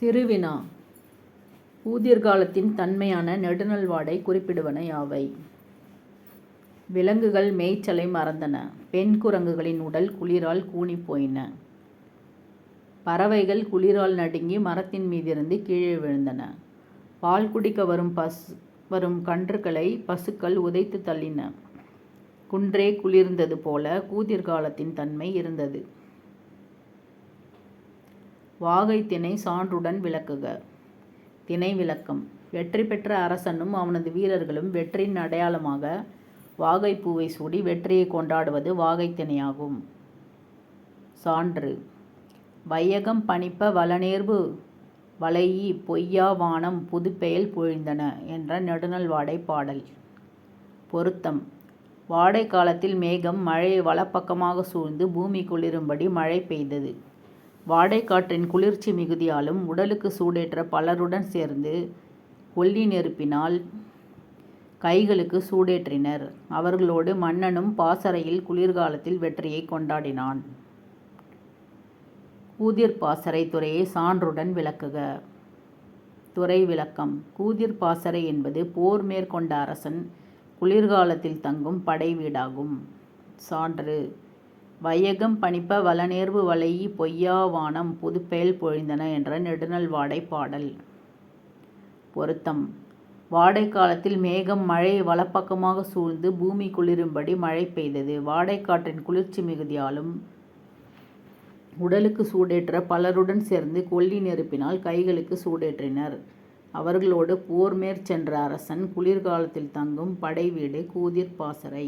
சிறுவினா ஊதிர்காலத்தின் தன்மையான நெடுநல்வாடை குறிப்பிடுவன யாவை? விலங்குகள் மேய்ச்சலை மறந்தன. பெண் குரங்குகளின் உடல் குளிரால் கூணி போயின. பறவைகள் குளிரால் நடுங்கி மரத்தின் மீதிருந்து கீழே விழுந்தன. பால் குடிக்க வரும் பஸ் வரும் கன்றுகளை பசுக்கள் உதைத்துத் தள்ளின. குன்றே குளிர்ந்தது போல கூதிர்காலத்தின் தன்மை இருந்தது. வாகை திணை சான்றுடன் விளக்குக. திணை விளக்கம் வெற்றி பெற்ற அரசனும் அவனது வீரர்களும் வெற்றியின் அடையாளமாக வாகை பூவை சூடி வெற்றியைக் கொண்டாடுவது வாகை திணையாகும். சான்று வையகம் பணிப்ப வளநேர்வு வளையி பொய்யா வானம் புதுப்பெயல் பொழிந்தன என்ற நெடுநல்வாடைப் பாடல். பொருத்தம் வாடை காலத்தில் மேகம் மழையை வலப்பக்கமாக சூழ்ந்து பூமி குளிரும்படி மழை பெய்தது. வாடைக்காற்றின் குளிர்ச்சி மிகுதியாலும் உடலுக்கு சூடேற்ற பலருடன் சேர்ந்து ஒல்லி நெருப்பினால் கைகளுக்கு சூடேற்றினர். அவர்களோடு மன்னனும் பாசறையில் குளிர்காலத்தில் வெற்றியைக் கொண்டாடினான். கூதிர் பாசறை துறையை சான்றுடன் விளக்குக. துறை விளக்கம் கூதிர் பாசறை என்பது போர் மேற்கொண்ட அரசன் குளிர்காலத்தில் தங்கும் படை வீடாகும். சான்று வையகம் பணிப்ப வளநேர்வு வலையி பொய்யா வானம் புதுப்பெயல் பொழிந்தன என்ற நெடுநல் வாடை பாடல். பொருத்தம் வாடை காலத்தில் மேகம் மழை வளப்பக்கமாக சூழ்ந்து பூமி குளிரும்படி மழை பெய்தது. வாடைக்காற்றின் குளிர்ச்சி மிகுதியாலும் உடலுக்கு சூடேற்ற பலருடன் சேர்ந்து கொல்லி நெருப்பினால் கைகளுக்கு சூடேற்றினர். அவர்களோடு போர் மேற் சென்ற அரசன் குளிர்காலத்தில் தங்கும் படை வீடு கூதிர் பாசறை.